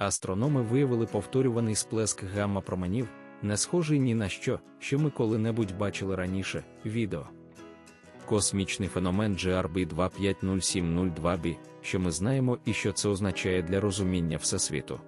Астрономи виявили повторюваний сплеск гамма-променів, не схожий ні на що, що ми коли-небудь бачили раніше. Відео. Космічний феномен GRB 25072b, що ми знаємо і що це означає для розуміння Всесвіту.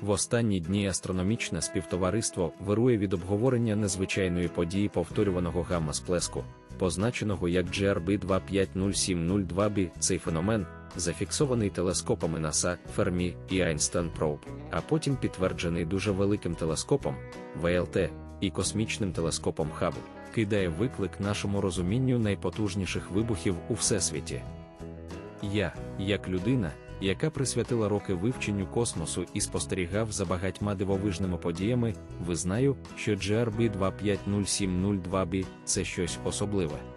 В останні дні астрономічне співтовариство вирує від обговорення незвичайної події повторюваного гамма-сплеску, позначеного як GRB 25072b. Цей феномен, зафіксований телескопами НАСА, Фермі і Einstein Probe, а потім підтверджений дуже великим телескопом ВЛТ і космічним телескопом Хаббл, кидає виклик нашому розумінню найпотужніших вибухів у всесвіті. Я, як людина, яка присвятила роки вивченню космосу і спостерігав за багатьма дивовижними подіями, визнаю, що GRB 25072b це щось особливе.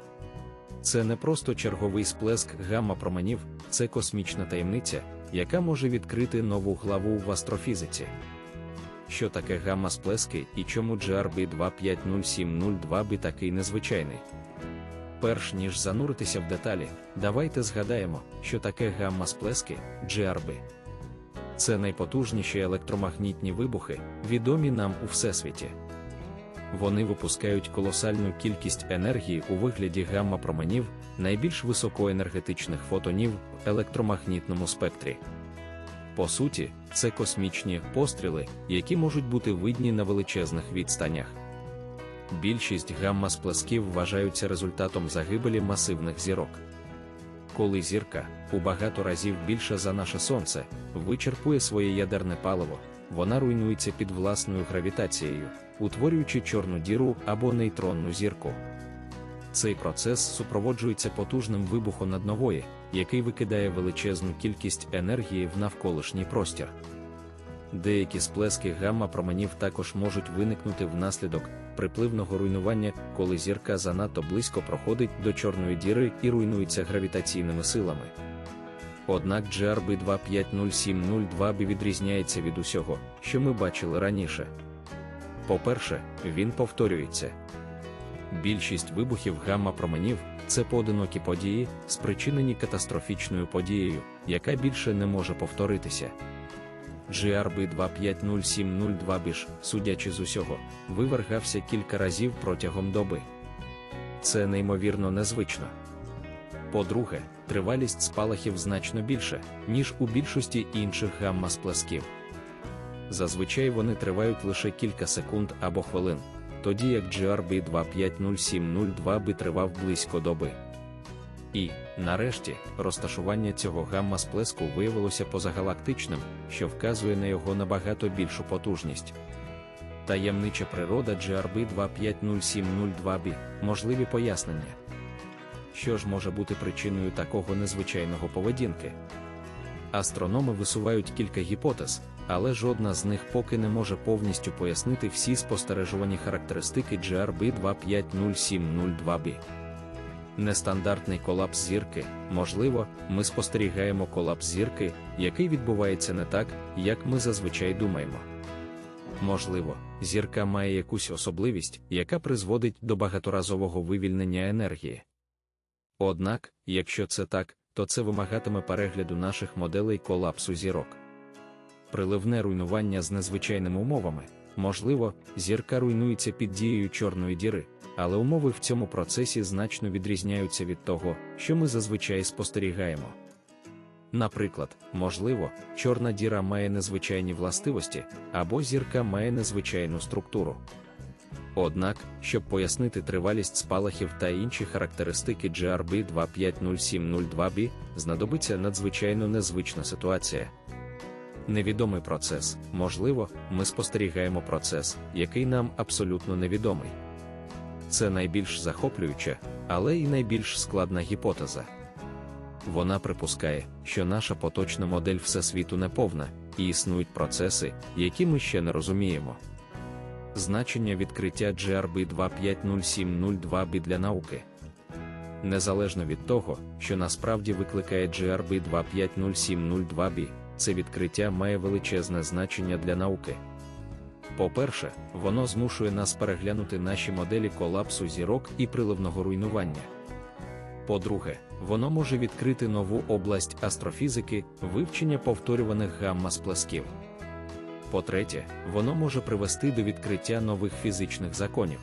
Це не просто черговий сплеск гамма-променів, це космічна таємниця, яка може відкрити нову главу в астрофізиці. Що таке гамма-сплески і чому GRB 25072b такий незвичайний? Перш ніж зануритися в деталі, давайте згадаємо, що таке гамма-сплески GRB. Це найпотужніші електромагнітні вибухи, відомі нам у всесвіті. Вони випускають колосальну кількість енергії у вигляді гамма-променів, найбільш високоенергетичних фотонів в електромагнітному спектрі. По суті, це космічні постріли, які можуть бути видні на величезних відстанях. Більшість гамма-сплесків вважаються результатом загибелі масивних зірок. Коли зірка, у багато разів більша за наше сонце, вичерпує своє ядерне паливо, вона руйнується під власною гравітацією, утворюючи чорну діру або нейтронну зірку. Цей процес супроводжується потужним вибухом наднової, який викидає величезну кількість енергії в навколишній простір. Деякі сплески гамма-променів також можуть виникнути внаслідок припливного руйнування, коли зірка занадто близько проходить до чорної діри і руйнується гравітаційними силами. Однак GRB 25072b відрізняється від усього, що ми бачили раніше. По-перше, він повторюється. Більшість вибухів гамма-променів це поодинокі події, спричинені катастрофічною подією, яка більше не може повторитися. GRB 25072b, судячи з усього, вивергався кілька разів протягом доби. Це неймовірно незвично. По-друге, тривалість спалахів значно більше, ніж у більшості інших гамма-сплесків. Зазвичай вони тривають лише кілька секунд або хвилин, тоді як GRB 25072b тривав близько доби. І, нарешті, розташування цього гамма-сплеску виявилося позагалактичним, що вказує на його набагато більшу потужність. Таємнича природа GRB 25072b, можливі пояснення. Що ж може бути причиною такого незвичайного поведінки? Астрономи висувають кілька гіпотез, але жодна з них поки не може повністю пояснити всі спостережувані характеристики GRB 25072b. Нестандартний колапс зірки, можливо, ми спостерігаємо колапс зірки, який відбувається не так, як ми зазвичай думаємо. Можливо, зірка має якусь особливість, яка призводить до багаторазового вивільнення енергії. Однак, якщо це так, то це вимагатиме перегляду наших моделей колапсу зірок. Приливне руйнування з незвичайними умовами, можливо, зірка руйнується під дією чорної діри, але умови в цьому процесі значно відрізняються від того, що ми зазвичай спостерігаємо. Наприклад, можливо, чорна діра має незвичайні властивості, або зірка має незвичайну структуру. Однак, щоб пояснити тривалість спалахів та інші характеристики GRB 25072b, знадобиться надзвичайно незвична ситуація. Невідомий процес, можливо, ми спостерігаємо процес, який нам абсолютно невідомий. Це найбільш захоплююча, але й найбільш складна гіпотеза. Вона припускає, що наша поточна модель всесвіту неповна, і існують процеси, які ми ще не розуміємо. Значення відкриття GRB 25072b для науки. Незалежно від того, що насправді викликає GRB 25072b, це відкриття має величезне значення для науки. По-перше, воно змушує нас переглянути наші моделі колапсу зірок і приливного руйнування. По-друге, воно може відкрити нову область астрофізики, вивчення повторюваних гамма-сплесків. По-третє, воно може привести до відкриття нових фізичних законів.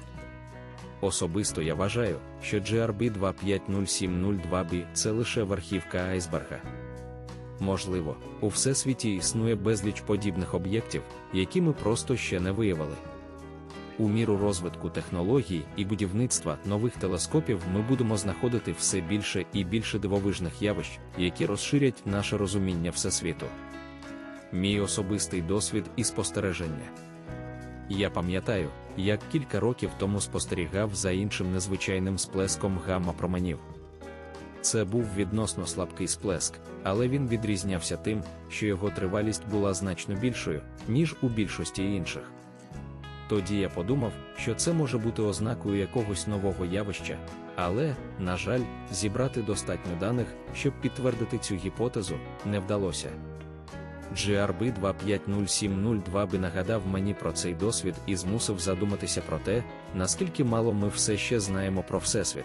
Особисто я вважаю, що GRB 250702B це лише верхівка айсберга. Можливо, у всесвіті існує безліч подібних об'єктів, які ми просто ще не виявили. У міру розвитку технологій і будівництва нових телескопів ми будемо знаходити все більше і більше дивовижних явищ, які розширять наше розуміння всесвіту. Мій особистий досвід і спостереження. Я пам'ятаю, як кілька років тому спостерігав за іншим незвичайним сплеском гамма-променів. Це був відносно слабкий сплеск, але він відрізнявся тим, що його тривалість була значно більшою, ніж у більшості інших. Тоді я подумав, що це може бути ознакою якогось нового явища, але, на жаль, зібрати достатньо даних, щоб підтвердити цю гіпотезу, не вдалося. GRB 250702 би нагадав мені про цей досвід і змусив задуматися про те, наскільки мало ми все ще знаємо про Всесвіт.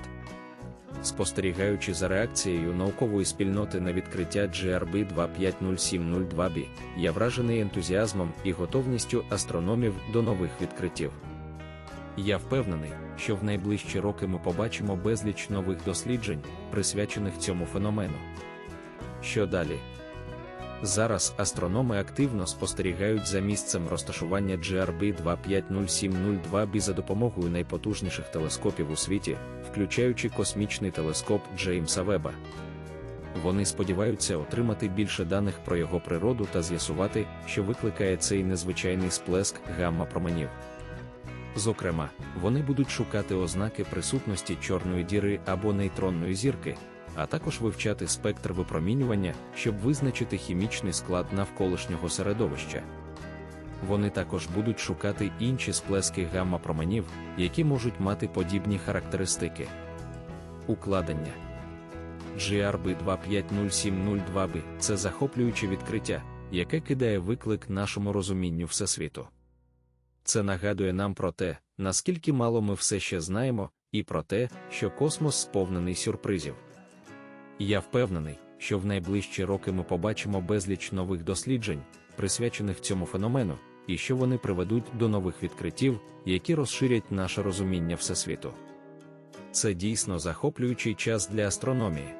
Спостерігаючи за реакцією наукової спільноти на відкриття GRB 250702B, я вражений ентузіазмом і готовністю астрономів до нових відкриттів. Я впевнений, що в найближчі роки ми побачимо безліч нових досліджень, присвячених цьому феномену. Що далі? Зараз астрономи активно спостерігають за місцем розташування GRB 250702B за допомогою найпотужніших телескопів у світі, включаючи космічний телескоп Джеймса Веба. Вони сподіваються отримати більше даних про його природу та з'ясувати, що викликає цей незвичайний сплеск гамма-променів. Зокрема, вони будуть шукати ознаки присутності чорної діри або нейтронної зірки а також вивчати спектр випромінювання, щоб визначити хімічний склад навколишнього середовища. Вони також будуть шукати інші сплески гамма-променів, які можуть мати подібні характеристики. Укладення GRB 250702B це захоплююче відкриття, яке кидає виклик нашому розумінню Всесвіту. Це нагадує нам про те, наскільки мало ми все ще знаємо, і про те, що космос сповнений сюрпризів. Я впевнений, що в найближчі роки ми побачимо безліч нових досліджень, присвячених цьому феномену, і що вони приведуть до нових відкриттів, які розширять наше розуміння всесвіту. Це дійсно захоплюючий час для астрономії.